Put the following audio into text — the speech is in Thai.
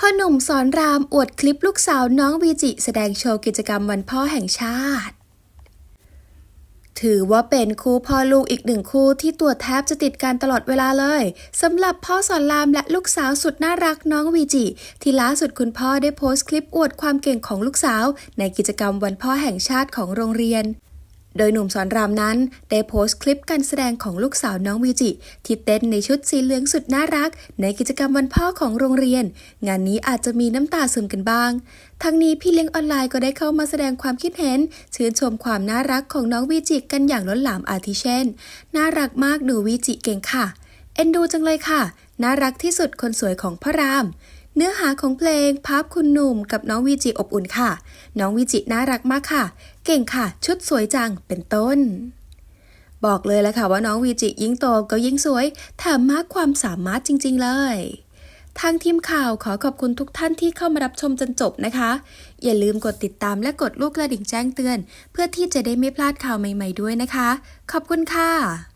พ่อหนุ่มสอนรามอวดคลิปลูกสาวน้องวีจิ แสดงโชว์กิจกรรมวันพ่อแห่งชาติ ถือว่าเป็นคู่พ่อลูกอีกหนึ่งคู่ที่ตัวแทบจะติดกันตลอดเวลาเลยสำหรับพ่อสอนรามและลูกสาวสุดน่ารักน้องวีจิ ที่ล่าสุดคุณพ่อได้โพสต์คลิปอวดความเก่งของลูกสาว ในกิจกรรมวันพ่อแห่งชาติของโรงเรียน โดยหนุ่มสอนรามนั้น ได้โพสต์คลิปการแสดงของลูกสาวน้องวีจิ ที่เต้นในชุดสีเหลืองสุดน่ารัก ในกิจกรรมวันพ่อของโรงเรียน งานนี้อาจจะมีน้ำตาซึมกันบ้าง ทั้งนี้พี่เลี้ยงออนไลน์ก็ได้เข้ามาแสดงความคิดเห็น ชื่นชมความน่ารักของน้องวีจิกันอย่างล้นหลามอาทิเช่น น่ารักมากดูวีจิเก่งค่ะ เอ็นดูจังเลยค่ะ น่ารักที่สุดคนสวยของพระรามเนื้อหาของเพลงภาพคุณหนุ่มกับน้องวีจิอบอุ่นค่ะ น้องวีจิน่ารักมากค่ะ เก่งค่ะ ชุดสวยจังเป็นต้น บอกเลยแหละค่ะว่าน้องวีจิยิ่งโตก็ยิ่งสวย แถมมากความสามารถจริง ๆ เลยทางทีมข่าวขอขอบคุณทุกท่านที่เข้ามารับชมจนจบนะคะ อย่าลืมกดติดตามและกดลูกกระดิ่งแจ้งเตือน เพื่อที่จะได้ไม่พลาดข่าวใหม่ ๆด้วยนะคะ ขอบคุณค่ะ